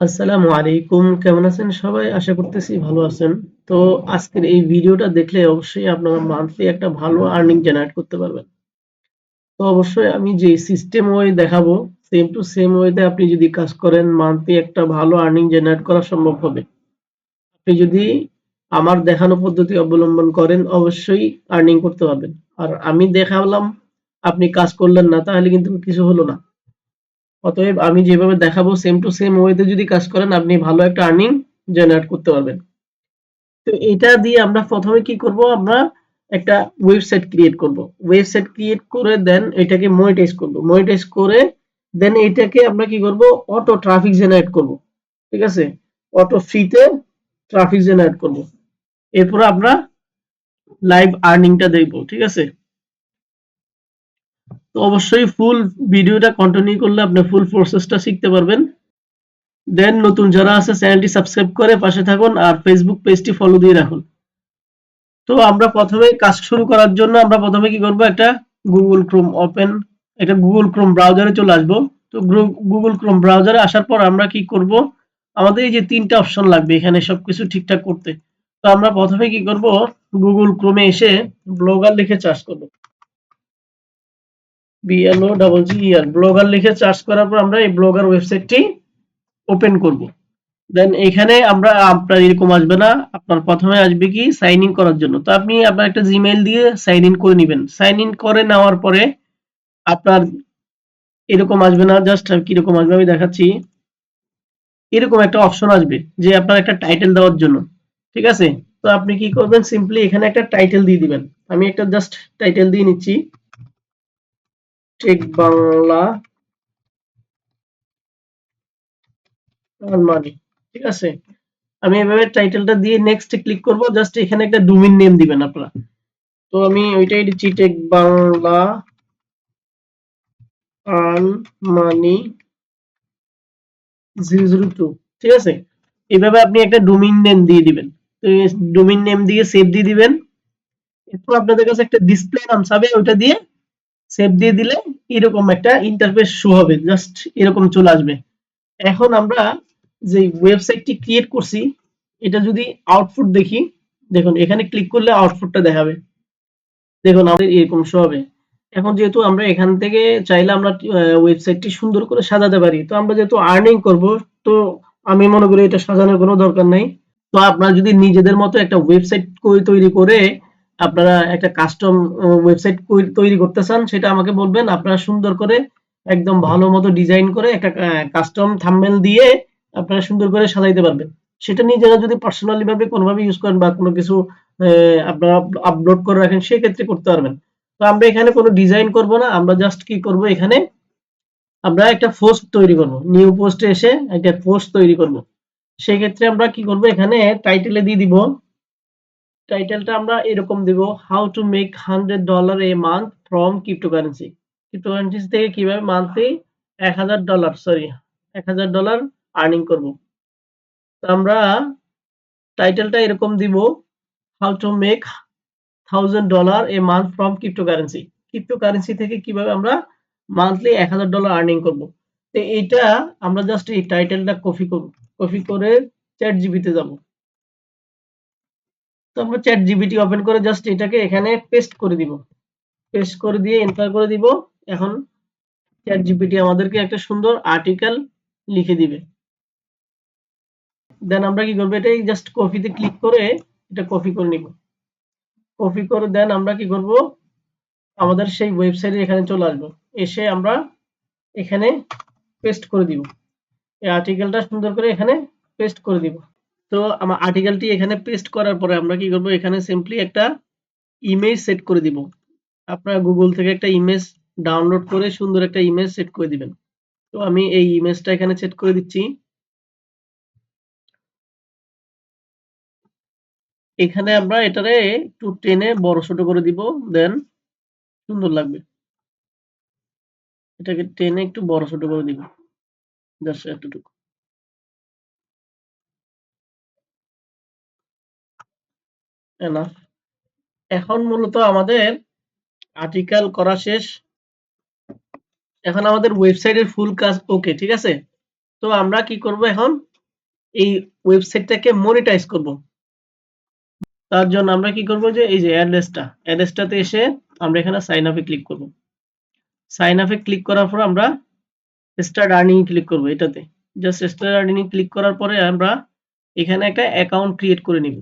আসসালামু আলাইকুম, কেমন আছেন সবাই? আশা করতেছি ভালো আছেন। তো আজকের এই ভিডিওটা দেখলে অবশ্যই আপনারা মান্থলি একটা ভালো আর্নিং জেনারেট করতে পারবেন। তো অবশ্যই আমি যে সিস্টেম ওয়ে দেখাবো সেম টু সেম ওয়েতে আপনি যদি কাজ করেন মান্থলি একটা ভালো আর্নিং জেনারেট করা সম্ভব হবে। আপনি যদি আমার দেখানো পদ্ধতি অবলম্বন করেন, অবশ্যই আর্নিং করতে পারবেন। আর আমি দেখালাম, আপনি কাজ করলেন না, তাহলে কিন্তু কিছু হলো না। অতএব আমি যেভাবে দেখাবো সেম টু সেম ওয়েতে যদি কাজ করেন, আপনি ভালো একটা আর্নিং জেনারেট করতে পারবেন। তো এটা দিয়ে আমরা প্রথমে কি করব? আমরা একটা ওয়েবসাইট ক্রিয়েট করব। ওয়েবসাইট ক্রিয়েট করে দেন এটাকে মনিটাইজ করব। মনিটাইজ করে দেন এটাকে আমরা কি করব? অটো ট্রাফিক জেনারেট করব। ঠিক আছে? অটো ফ্রিতে ট্রাফিক জেনারেট করব। এরপর আমরা লাইভ আর্নিংটা দেখব। ঠিক আছে? তো অবশ্যই ফুল ভিডিওটা কন্টিনিউ করলে আপনি ফুল প্রসেসটা শিখতে পারবেন। দেন নতুন যারা আছে, চ্যানেলটি সাবস্ক্রাইব করে পাশে থাকুন আর ফেসবুক পেজটি ফলো দিয়ে রাখুন। তো আমরা প্রথমে কাজ শুরু করার জন্য আমরা প্রথমে কি করব, একটা গুগল ক্রোম ওপেন একটা গুগল ক্রোম ব্রাউজারে চলে আসব। তো গুগল ক্রোম ব্রাউজারে আসার পর আমরা কি করব, আমাদের এই যে তিনটা অপশন লাগবে এখানে সবকিছু ঠিকঠাক করতে। তো আমরা প্রথমে কি করব গুগল ক্রোমে এসে ব্লগার লিখে চার্জ করব। B L O double G R blogger লিখে সার্চ করার পর আমরা এই ব্লগার ওয়েবসাইটটি ওপেন করব। দেন এখানে আমরা, আপনার এরকম আসবে না, আপনার প্রথমে আসবে কি সাইন ইন করার জন্য। তো আপনি আপনার একটা জিমেইল দিয়ে সাইন ইন করে নেবেন। সাইন ইন করে নেওয়ার পরে আপনার এরকম আসবে না জাস্ট কীরকম আসবে আমি দেখাচ্ছি। এরকম একটা অপশন আসবে যে আপনার একটা টাইটেল দেওয়ার জন্য। ঠিক আছে? তো আপনি কি করবেন? সিম্পলি এখানে একটা টাইটেল দিয়ে দিবেন। আমি একটা জাস্ট টাইটেল দিয়ে নিচ্ছি। টেক বাংলা মানি ঠিক আছে? আমি এভাবে টাইটেলটা দিয়ে নেক্সট ক্লিক করব জাস্ট এখানে একটা ডোমেইন নেম দিবেন আপনারা। তো আমি ওইটাই দিচ্ছি tech Bangla earn money zero two, ঠিক আছে? এভাবে আপনি একটা ডোমেইন নেম দিয়ে দিবেন। তো ডোমেইন নেম দিয়ে সেভ দিয়ে দিবেন। এরপর আপনাদের কাছে একটা ডিসপ্লে নাম চাবে, ওইটা দিয়ে সেভ দিয়ে দিলে এরকম একটা ইন্টারফেস শো হবে জাস্ট এরকম চলে আসবে। এখন আমরা যে ওয়েবসাইটটি ক্রিয়েট করছি, এটা যদি আউটপুট দেখি, দেখুন, এখানে ক্লিক করলে আউটপুটটা দেখাবে। দেখুন, আমাদের এরকম শো হবে। এখন যেহেতু আমরা এখান থেকে চাইলে আমরা ওয়েবসাইটটি সুন্দর করে সাজাতে পারি, তো আমরা যেহেতু আর্নিং করব, তো আমি মনে করি এটা সাজানোর কোনো দরকার নাই। তো আপনারা যদি নিজেদের মতো একটা ওয়েবসাইট তৈরি করে আপনারা একটা কাস্টম ওয়েবসাইট তৈরি করতে চান, সেটা আমাকে বলবেন। আপনারা সুন্দর করে, একদম ভালো মতো ডিজাইন করে একটা কাস্টম থাম্বনেল দিয়ে আপনারা সুন্দর করে সাজাইতে পারবেন। সেটা নিজেরা যদি পার্সোনালি ভাবে কোনোভাবে ইউজ করেন বা কোনো কিছু আপনারা আপলোড করে রাখেন, সেক্ষেত্রে করতে পারবেন। তো আমরা এখানে কোনো ডিজাইন করব না, আমরা জাস্ট কি করব এখানে? আমরা একটা পোস্ট তৈরি করব। নিউ পোস্টে এসে একটা পোস্ট তৈরি করব। সেক্ষেত্রে আমরা কি করব এখানে টাইটেলে দিয়ে দিব টাইটেলটা আমরা এরকম দিব how to make hundred dollar a month from cryptocurrency cryptocurrency থেকে কীভাবে মান্থলি এক হাজার ডলার সরি এক হাজার ডলার আর্নিং করব। আমরা টাইটেলটা এরকম দিব how to make thousand dollar a month from cryptocurrency cryptocurrency থেকে কীভাবে আমরা মান্থলি এক হাজার ডলার আর্নিং করব। তো এইটা আমরা জাস্ট এই টাইটেলটা কপি করব কপি করে চ্যাট জিবিতে যাব। তো আমরা চ্যাট জিবিটি ওপেন করে জাস্ট এটাকে এখানে পেস্ট করে দিব। পেস্ট করে দিয়ে এন্টার করে দিব। এখন চ্যাট জিপিটি আমাদেরকে একটা সুন্দর আর্টিকেল লিখে দিবে। দেন আমরা কি করব, এটাই জাস্ট কপিতে ক্লিক করে এটা কপি করে নিব। কপি করে দেন আমরা কি করব, আমাদের সেই ওয়েবসাইটে এখানে চলে আসব। এসে আমরা এখানে পেস্ট করে দিব। এই আর্টিকেলটা সুন্দর করে এখানে পেস্ট করে দিব। তো আমার আর্টিকেলটি এখানে পেস্ট করার পরে আমরা কি করব? এখানে সিম্পলি একটা ইমেজ সেট করে দিব। আপনারা গুগল থেকে একটা ইমেজ ডাউনলোড করে সুন্দর একটা ইমেজ সেট করে দিবেন। তো আমি এই ইমেজটা এখানে সেট করে দিচ্ছি। এখানে আমরা এটারে একটু টেনে বড় ছোট করে দিব দেন সুন্দর লাগবে। এটাকে টেনে একটু বড় ছোট করে দিব। জাস্ট এতটুকু। এখন মূলত আমাদের আর্টিকেল করা শেষ। এখন আমাদের ওয়েবসাইটের ফুল কাজ ওকে ঠিক আছে? তো আমরা কি করব এখন? এই ওয়েবসাইটটাকে মনিটাইজ করব। তার জন্য আমরা কি করব যে, এই যে অ্যাড্রেসটা অ্যাড্রেসটাতে এসে আমরা এখানে সাইন আপে ক্লিক করব। সাইন আপে ক্লিক করার পর আমরা স্টার্ট আর্নিং ক্লিক করব এটাতে। জাস্ট স্টার্ট আর্নিং ক্লিক করার পরে আমরা এখানে একটা অ্যাকাউন্ট ক্রিয়েট করে নিব।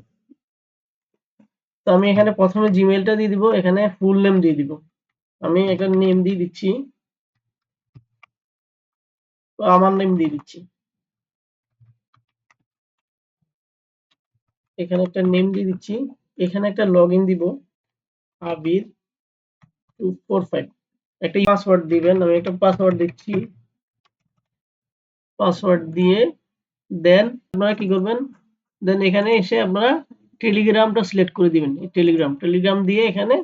তো আমি এখানে প্রথমে জিমেইলটা দিয়ে দিব, এখানে ফুল নেম দিয়ে দিব। আমি একটা নেম দিয়ে দিচ্ছি। আমার নেম দিয়ে দিচ্ছি। এখানে একটা নেম দিয়ে দিচ্ছি। এখানে একটা লগ ইন দিব। Abir two four five. একটা পাসওয়ার্ড দিবেন, আমি একটা পাসওয়ার্ড দিচ্ছি। পাসওয়ার্ড দিয়ে দেন আপনারা কি করবেন? দেন এখানে এসে আপনারা টেলিগ্রামটা সিলেক্ট করে দিবেন টেলিগ্রাম। টেলিগ্রাম দিয়ে এখানে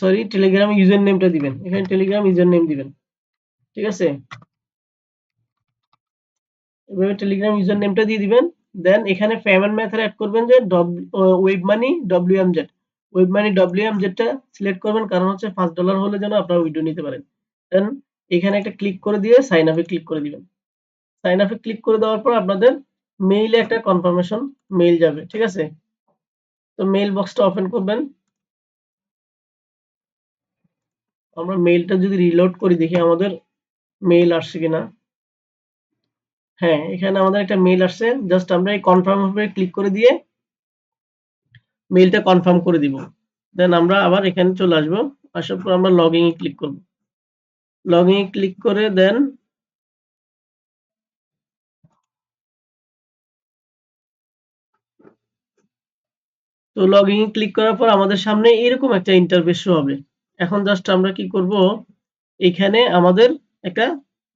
সরি টেলিগ্রাম ইউজার নেমটা দিবেন। এখানে টেলিগ্রাম ইউজার নেম দিবেন। ঠিক আছে? এভাবে টেলিগ্রাম ইউজার নেমটা দিয়ে দিবেন। দেন এখানে পেমেন্ট মেথড অ্যাড করবেন যে web money WMZ web money ডব্লিউএমজেডটা select করবেন, কারণ হচ্ছে পাঁচ ডলার হলে যেন আপনারা উইড্রো নিতে পারেন। দেন এখানে একটা ক্লিক করে দিয়ে সাইন আপে ক্লিক করে দিবেন। সাইন আপে ক্লিক করে দেওয়ার পর আপনাদের মেইলে একটা কনফার্মেশন মেইল যাবে, ঠিক আছে? তো মেইল বক্সটা ওপেন করবেন। আমরা মেইলটা যদি রিলোড করি, দেখি আমাদের মেইল আসছে কিনা। হ্যাঁ এখানে আমাদের একটা মেইল আসছে। জাস্ট আমরা এই কনফার্ম উপরে ক্লিক করে দিয়ে মেইলটা কনফার্ম করে দিব। দেন আমরা আবার এখানে চলে আসব। আসার পর আমরা লগইন এ ক্লিক করব। লগইন এ ক্লিক করে দেন তো লগইন এ ক্লিক করার পর আমাদের সামনে এরকম একটা ইন্টারফেস শো হবে। এখন জাস্ট আমরা কি করব? এখানে আমাদের একটা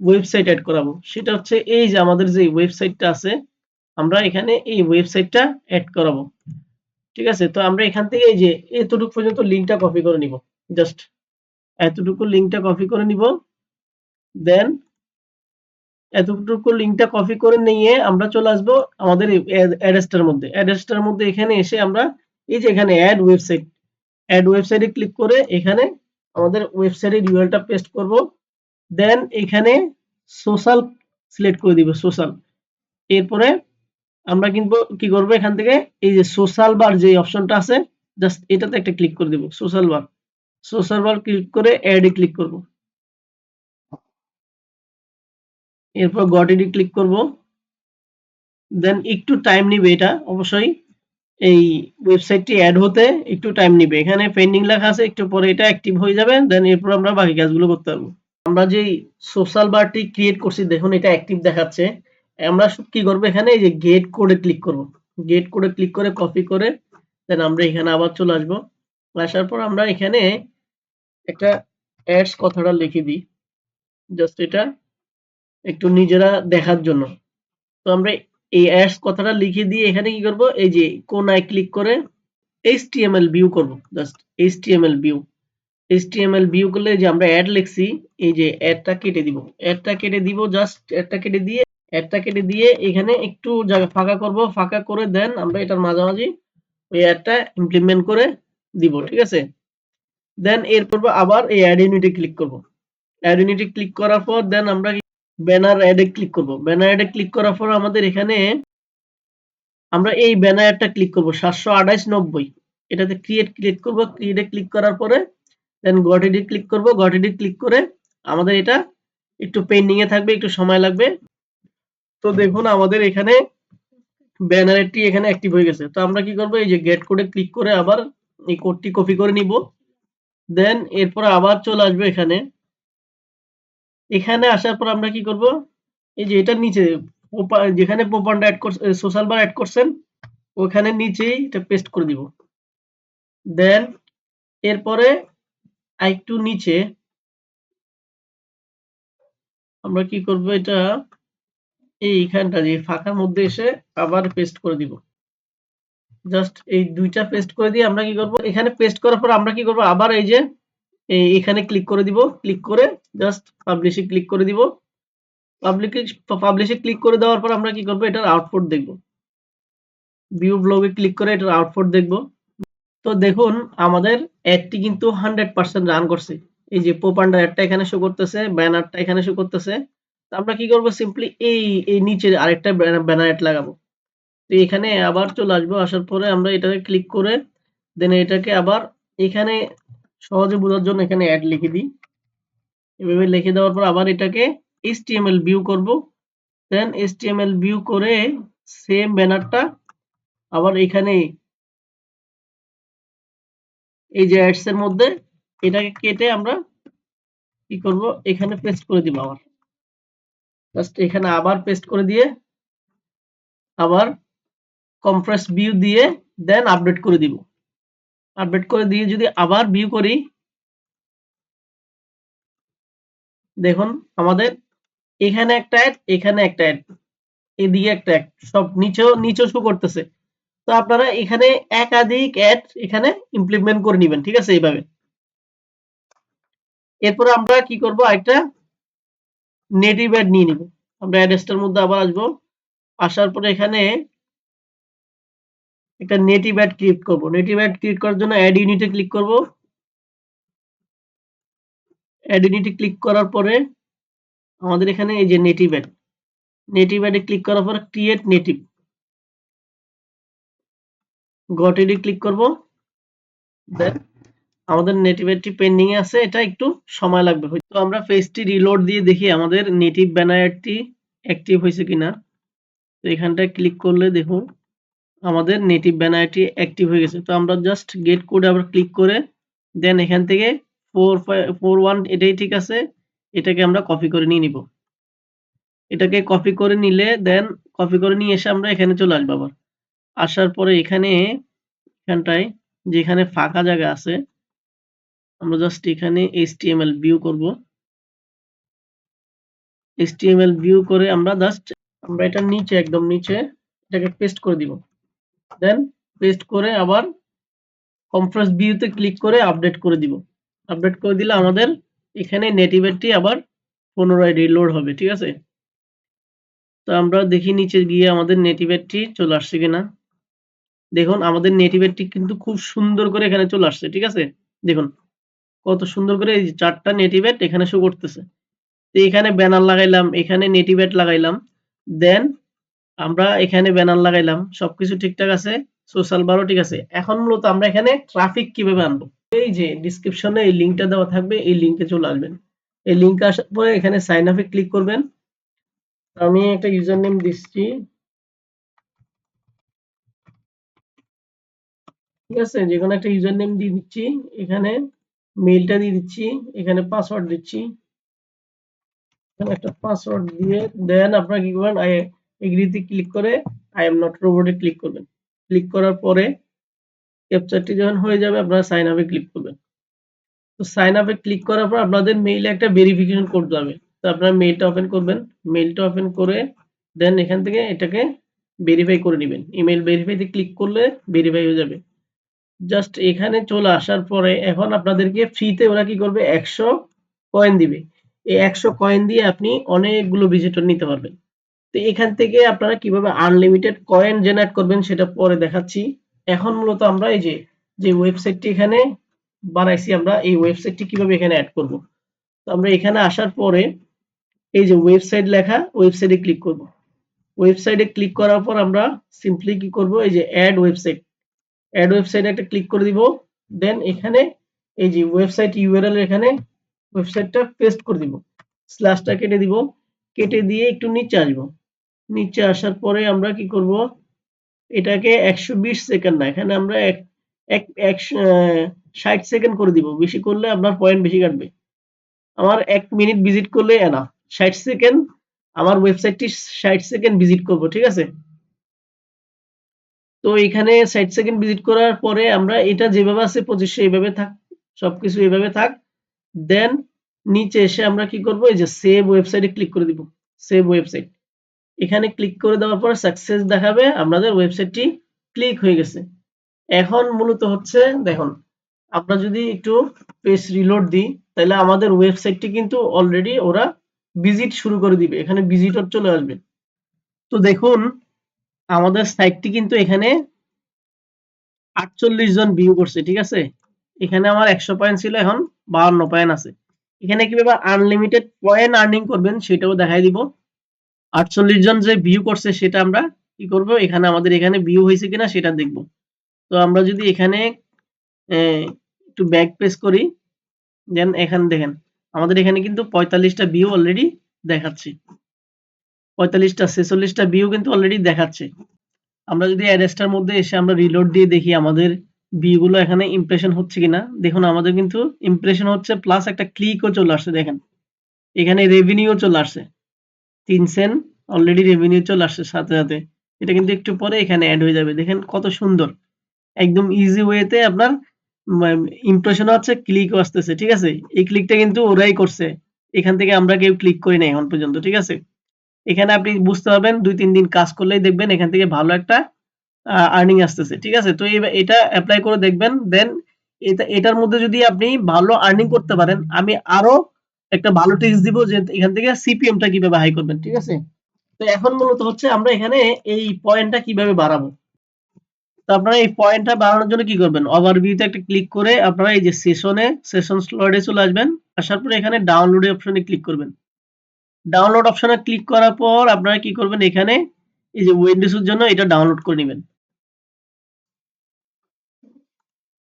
ওয়েবসাইট অ্যাড করাবো। সেটা হচ্ছে এই যে আমাদের যে ওয়েবসাইটটা আছে, আমরা এখানে এই ওয়েবসাইটটা অ্যাড করাবো। ঠিক আছে? তো আমরা এখান থেকে এই যে এতটুকু পর্যন্ত লিঙ্কটা কপি করে নিব। জাস্ট এতটুকু লিঙ্কটা কপি করে নিব। দেন এতটুকু লিঙ্কটা কপি করে নিয়ে আমরা চলে আসব আমাদের অ্যাড্রেসটার মধ্যে। অ্যাড্রেসটার মধ্যে এখানে এসে আমরা এই যে এখানে অ্যাড ওয়েবসাইট অ্যাড ওয়েবসাইটে ক্লিক করে এখানে আমাদের ওয়েবসাইটের ইউআরএলটা পেস্ট করব। দেন এখানে সোশ্যাল সিলেক্ট করে দিব সোশ্যাল এরপরে আমরা কিন্তু কি করব এখান থেকে? এই যে সোশ্যাল বার যে অপশনটা আছে জাস্ট এটাতে একটা ক্লিক করে দিব social bar social bar click করে অ্যাডে ক্লিক করব। এরপর গটেডি ক্লিক করব। দেন একটু টাইম নিবে এটা, অবশ্যই। এই ওয়েবসাইটটি অ্যাড হতে একটু টাইম নিবে। এখানে পেন্ডিং লেখা আছে, একটু পরে এটা অ্যাক্টিভ হয়ে যাবে দেন এরপর আমরা বাকি কাজগুলো করতে পারব। আমরা যে সোশ্যাল বারটি ক্রিয়েট করছি, দেখুন এটা অ্যাক্টিভ দেখাচ্ছে। আমরা কি করব এখানে? এই যে গেট কোডে ক্লিক করব। গেট কোডে ক্লিক করে কপি করে দেন আমরা এখানে আবার চলে আসব। আসার পর আমরা এখানে একটা অ্যাডস কথাটা লিখে দিই। জাস্ট এটা একটু নিজেরা দেখার জন্য। তো আমরা এই অ্যাডস কথাটা লিখে দিয়ে এখানে কি করব? এই যে কোনায় ক্লিক করে এইচটিএমএল ভিউ করব। Just HTML view HTML view করলে যে আমরা অ্যাড লিখছি, এই যে অ্যাডটা কেটে দিব। অ্যাডটা কেটে দিব জাস্ট অ্যাডটা কেটে দিয়ে অ্যাডটা কেটে দিয়ে এখানে একটু জায়গা ফাঁকা করব। ফাঁকা করে দেন আমরা এটার মাঝামাঝি ওই অ্যাডটা ইমপ্লিমেন্ট করে দিব, ঠিক আছে? দেন এরপর আবার এই অ্যাড ইউনিটে ক্লিক করব। অ্যাড ইউনিটে ক্লিক করার পর দেন আমরা ব্যানার অ্যাডে ক্লিক করব। ব্যানার অ্যাডে ক্লিক করার পর আমাদের এখানে আমরা এই ব্যানার অ্যাডটা ক্লিক করব, সাতশো আঠাইশ নব্বই। এটাতে ক্রিয়েট ক্লিক করব ক্রিয়েটে ক্লিক করার পরে দেন গটেডি ক্লিক করব। গটেডি ক্লিক করে আমাদের এটা একটু পেন্ডিং এ থাকবে, একটু সময় লাগবে। তো দেখুন আমাদের এখানে ব্যানারটি এখানে অ্যাক্টিভ হয়ে গেছে। তো আমরা কি করব, এই যে গেট কোডে ক্লিক করে আবার এই কোডটি কপি করে নিব। দেন এরপর আবার চলে আসবে এখানে। এখানে আসার পর আমরা কি করব? এই যে এটার নিচে যেখানে পোপানটা অ্যাড করছে সোশ্যাল বার অ্যাড করছেন, ওখানে নিচেই এটা পেস্ট করে দিব। দেন এরপরে আরেকটু নিচে আমরা কি করব এটা? এইখানটা যে ফাঁকার মধ্যে এসে আবার পেস্ট করে দিব। জাস্ট এই দুইটা পেস্ট করে দিয়ে আমরা কি করব? এখানে পেস্ট করার পর আমরা কি করব? আবার এই যে এখানে ক্লিক করে দিব ক্লিক করে জাস্ট পাবলিশে ক্লিক করে দিব। পাবলিকে পাবলিশে ক্লিক করে দেওয়ার পর আমরা কি করব? এটার আউটপুট দেখব। ভিউ ব্লগে ক্লিক করে এটার আউটপুট দেখব। তো দেখুন, আমাদের অ্যাডটি কিন্তু হান্ড্রেড পার্সেন্ট রান করছে। এই যে পোপান্ডার অ্যাডটা এখানে শো করতেছে ব্যানারটা এখানে শো করতেছে। আমরা কি করব? সিম্পলি এই এই নিচে আরেকটা ব্যানার অ্যাড লাগাবো। তো এখানে আবার চলে আসব, আসার পরে আমরা এটাকে ক্লিক করে দেন এটাকে আবার এখানে সহজে বোঝার জন্য এখানে অ্যাড লিখে দিই। এভাবে লিখে দেওয়ার পর আবার এটাকে HTML ভিউ করব। দেন HTML ভিউ করে সেম ব্যানারটা আবার এখানে এই যে অ্যাডস এর মধ্যে এটাকে কেটে আমরা কি করব? এখানে পেস্ট করে দিব আবার। জাস্ট এখানে আবার পেস্ট করে দিয়ে আবার কম্প্রেস ভিউ দিয়ে দেন আপডেট করে দিব। আপডেট করে দিয়ে যদি আবার ভিউ করি, দেখুন আমাদের এখানে একটা অ্যাড এখানে একটা অ্যাড এদিকে একটা অ্যাড সব নিচেও নিচেও শো করতেছে। তো আপনারা এখানে একাধিক অ্যাড এখানে ইমপ্লিমেন্ট করে নেবেন, ঠিক আছে, এইভাবে। এরপরে আমরা কি করব একটা নেটিভ অ্যাড নিয়ে নিব। আমরা অ্যাড্রেসটার মধ্যে আবার আসব। আসার পরে এখানে একটা নেটিভ অ্যাড ক্রিয়েট করব। নেটিভ অ্যাড ক্রিয়েট করার জন্য অ্যাড ইউনিটে ক্লিক করব। অ্যাড ইউনিটে ক্লিক করার পরে আমাদের এখানে এই যে নেটিভ অ্যাড নেটিভ অ্যাডে ক্লিক করার পর ক্রিয়েট নেটিভ গট এডি ক্লিক করব। দেন আমাদের নেটিভ অ্যাডটি পেন্ডিং এ আছে। এটা একটু সময় লাগবে। হয়তো আমরা পেজটি রিলোড দিয়ে দেখি আমাদের নেটিভ ব্যানার অ্যাডটি অ্যাক্টিভ হয়েছে কিনা। তো এখানটায় ক্লিক করলে দেখুন আমাদের নেটিভ ব্যানারটি অ্যাক্টিভ হয়ে গেছে। তো আমরা জাস্ট গেট কোডে আবার ক্লিক করে দেন এখান থেকে ফোর ফোর ওয়ান এটাই ঠিক আছে, এটাকে আমরা কপি করে নিয়ে নিব। এটাকে কপি করে নিলে দেন কপি করে নিয়ে এসে আমরা এখানে চলে আসব আবার। আসার পরে এখানে, এখানটায় যেখানে ফাঁকা জায়গা আছে, আমরা জাস্ট এখানে এইচটিএমএল ভিউ করব। এইচটিএমএল ভিউ করে আমরা জাস্ট আমরা এটা নিচে, একদম নিচে, এটাকে পেস্ট করে দিব। দেন পেস্ট করে আবার কম্প্রেস ভিউতে ক্লিক করে আপডেট করে দিব। আপডেট করে দিলে আমাদের এখানে নেটিভেটটি আবার পুনরায় রিলোড হবে, ঠিক আছে? তো আমরা দেখি নিচে গিয়ে আমাদের নেটিভেরটি চলে আসছে কিনা। দেখুন, আমাদের নেটিভেরটি কিন্তু খুব সুন্দর করে এখানে চলে আসছে, ঠিক আছে? দেখুন, কত সুন্দর করে এই চারটা নেটিভেট এখানে শো করতেছে। তো এখানে ব্যানার লাগাইলাম, এখানে নেটিভেট লাগাইলাম। দেন আমরা এখানে ব্যানার লাগাইলাম, সবকিছু ঠিকঠাক আছে সোশ্যাল বারও ঠিক আছে। এখন মূলত আমরা এখানে ট্রাফিক কীভাবে আনব? এই যে ডিসক্রিপশনে এই লিঙ্কটা দেওয়া থাকবে, এই লিঙ্কে চলে আসবেন। এই লিঙ্কে আসার পরে এখানে সাইন আপে ক্লিক করবেন। আমি একটা ইউজার নেম দিচ্ছি। ঠিক আছে যে কোনো একটা ইউজার নেম দিয়ে দিচ্ছি। এখানে মেইলটা দিয়ে দিচ্ছি, এখানে পাসওয়ার্ড দিচ্ছি। একটা পাসওয়ার্ড দিয়ে দেন আপনারা কি করবেন এগ্রিতে ক্লিক করে আই এম নট রোবটে ক্লিক করবেন। ক্লিক করার পরে ক্যাপচারটি যখন হয়ে যাবে, আপনারা সাইন আপে ক্লিক করবেন। তো সাইন আপে ক্লিক করার পর আপনাদের মেইলে একটা ভেরিফিকেশন কোড যাবে। তো আপনারা মেইলটা ওপেন করবেন। মেইলটা ওপেন করে দেন এখান থেকে এটাকে ভেরিফাই করে নেবেন। ইমেল ভেরিফাইতে ক্লিক করলে ভেরিফাই হয়ে যাবে। জাস্ট এখানে চলে আসার পরে এখন আপনাদেরকে ফ্রিতে ওরা কি করবে? একশো কয়েন দিবে। এই একশো কয়েন দিয়ে আপনি অনেকগুলো ভিজিটর নিতে পারবেন। তো এখান থেকে আপনারা কীভাবে আনলিমিটেড কয়েন জেনারেট করবেন সেটা পরে দেখাচ্ছি। এখন মূলত আমরা এই যে যে ওয়েবসাইটটি এখানে বানাইছি, আমরা এই ওয়েবসাইটটি কীভাবে এখানে অ্যাড করব। তো আমরা এখানে আসার পরে এই যে ওয়েবসাইট লেখা ওয়েবসাইটে ক্লিক করব। ওয়েবসাইটে ক্লিক করার পর আমরা সিম্পলি কি করব? এই যে অ্যাড ওয়েবসাইট অ্যাড ওয়েবসাইটে একটা ক্লিক করে দিব। দেন এখানে এই যে ওয়েবসাইট ইউআরএল এখানে ওয়েবসাইটটা পেস্ট করে দিব। স্ল্যাশটা কেটে দিব। কেটে দিয়ে একটু নিচে আসব। নিচে আসার পরে আমরা কি করব? এটাকে একশো বিশ সেকেন্ড না, এখানে আমরা এক এক ষাট সেকেন্ড করে দিব। বেশি করলে আপনার পয়েন্ট বেশি কাটবে। আমার এক মিনিট ভিজিট করলে না ষাট সেকেন্ড আমার ওয়েবসাইটটি ষাট সেকেন্ড ভিজিট করব, ঠিক আছে? তো এখানে ষাট সেকেন্ড ভিজিট করার পরে আমরা এটা যেভাবে আছে, পঁচিশশো এইভাবে থাক, সবকিছু এইভাবে থাক। দেন নিচে এসে আমরা কি করব? এই যে সেভ ওয়েবসাইটে ক্লিক করে দিব। সেভ ওয়েবসাইট এখানে ক্লিক করে দেওয়ার পর সাকসেস দেখাবে, আমাদের ওয়েবসাইটটি ক্লিক হয়ে গেছে। এখন মূলত হচ্ছে, দেখুন, আমরা যদি একটু পেজ রিলোড দিই, তাহলে আমাদের ওয়েবসাইটটি কিন্তু অলরেডি ওরা ভিজিট শুরু করে দিবে। এখানে ভিজিটর চলে আসবে। তো দেখুন, আমাদের সাইটটি কিন্তু এখানে আটচল্লিশ জন ভিউ করছে, ঠিক আছে? এখানে আমার একশো পয়েন্ট ছিল, এখন বাহান্ন পয়েন্ট আছে। এখানে কীভাবে আনলিমিটেড পয়েন্ট আর্নিং করবেন, সেটাও দেখাই দিব। আটচল্লিশ জন যে ভিউ করছে, সেটা আমরা কি করব? এখানে আমাদের এখানে ভিউ হয়েছে কিনা, সেটা দেখব। তো আমরা যদি এখানে একটু ব্যাক পেস করি দেন এখানে দেখেন, আমাদের এখানে কিন্তু পঁয়তাল্লিশটা ভিউ অলরেডি দেখাচ্ছে। পঁয়তাল্লিশটা, ছেচল্লিশটা ভিউ কিন্তু অলরেডি দেখাচ্ছে। আমরা যদি অ্যাড্রেসটার মধ্যে এসে আমরা রিলোড দিয়ে দেখি আমাদের ভিউ গুলো এখানে ইমপ্রেশন হচ্ছে কিনা? দেখুন, আমাদের কিন্তু ইমপ্রেশন হচ্ছে প্লাস একটা ক্লিকও চলে আসছে, দেখেন। এখানে রেভিনিউ চলে আসছে। তিন সেন্ট অলরেডি রেভিনিউ চলে আসছে সাথে সাথে। এটা কিন্তু একটু পরে এখানে অ্যাড হয়ে যাবে। দেখেন কত সুন্দর। একদম ইজি ওয়েতে আপনার ইমপ্রেশন হচ্ছে ক্লিকও আসতেছে, ঠিক আছে? এই ক্লিকটা কিন্তু ওরাই করছে। এখান থেকে আমরা কেউ ক্লিক করি না এখন পর্যন্ত, ঠিক আছে? এখানে আপনি বুঝতে পারবেন, দুই তিন দিন কাজ করলেই দেখবেন এখান থেকে ভালো একটা আর্নিং আসতেছে। ঠিক আছে? তো এটা অ্যাপ্লাই করে দেখবেন দেন এটা, এটার মধ্যে যদি আপনি ভালো আর্নিং করতে পারেন, আমি আরও একটা ভালো টিপস দিব যে এখান থেকে সিপিএমটা কীভাবে হাই করবেন, ঠিক আছে? তো এখন মূলত হচ্ছে আমরা এখানে এই পয়েন্টটা কীভাবে বাড়াবো? তো আপনারা এই পয়েন্টটা বাড়ানোর জন্য কি করবেন? ওভারভিউতে একটা ক্লিক করে আপনারা এই যে সেশনে সেশন স্লটে চলে আসবেন, আসার পরে এখানে ডাউনলোড অপশনে ক্লিক করবেন। ডাউনলোড অপশনে ক্লিক করার পর আপনারা কি করবেন এখানে এই যে উইন্ডোজের জন্য এটা ডাউনলোড করে নেবেন।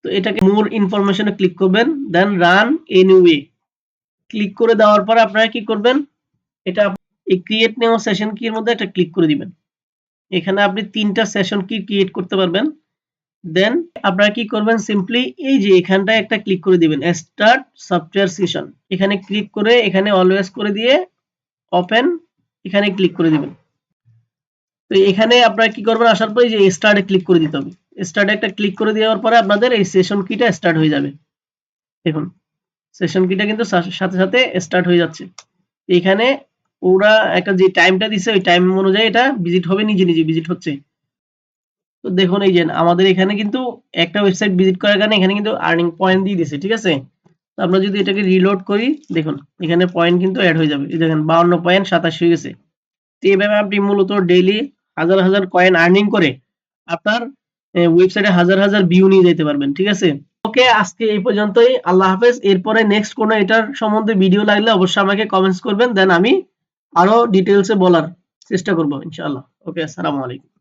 তো এটাকে মোর ইনফরমেশনে ক্লিক করবেন দেন রান এনিওয়ে ক্লিক করে দেওয়ার পর আপনারা কি করবেন? এটা এই ক্রিয়েট নিউ সেশন কি এর মধ্যে একটা ক্লিক করে দিবেন। এখানে আপনি তিনটা সেশন কি ক্রিয়েট করতে পারবেন। দেন আপনারা কি করবেন? সিম্পলি এই যে এখানটায় একটা ক্লিক করে দিবেন স্টার্ট সফটওয়্যার সেশন এখানে ক্লিক করে এখানে অলওয়েজ করে দিয়ে ওপেন এখানে ক্লিক করে দিবেন। তো এখানে আপনারা কি করবেন, আসার পরে যে স্টার্টে ক্লিক করে দিতে হবে। স্টার্টে একটা ক্লিক করে দেওয়ার পরে আপনাদের এই সেশন কিটা স্টার্ট হয়ে যাবে। দেখুন সেশন কিটা কিন্তু সাথে সাথে স্টার্ট হয়ে যাচ্ছে। এখানে ওরা একটা যে টাইমটা দিছে, ওই টাইম অনুযায়ী এটা ভিজিট হবে নিজে নিজে ভিজিট হচ্ছে। তো দেখুন এই যে আমাদের এখানে কিন্তু একটা ওয়েবসাইট ভিজিট করার কারণে এখানে কিন্তু আর্নিং পয়েন্ট দিয়ে দিছে, ঠিক আছে? তো আমরা যদি এটাকে রিলোড করি, দেখুন, এখানে পয়েন্ট কিন্তু অ্যাড হয়ে যাবে। দেখেন, বাউন্ন পয়েন্ট সাতাশ হয়ে গেছে। তো এইভাবে আপনি মূলত ডেইলি হাজার হাজার কয়েন আর্নিং করে আপনার ওয়েবসাইটে হাজার হাজার ভিউ নিয়ে যেতে পারবেন, ঠিক আছে? ওকে, আজকে এই পর্যন্তই, আল্লাহ হাফেজ। এরপরে নেক্সট কোনো এটার সম্বন্ধে ভিডিও লাগলে অবশ্যই আমাকে কমেন্টস করবেন দেন আমি আরও ডিটেলসে বলার চেষ্টা করব, ইনশাআল্লাহ। ওকে, আসসালামু আলাইকুম।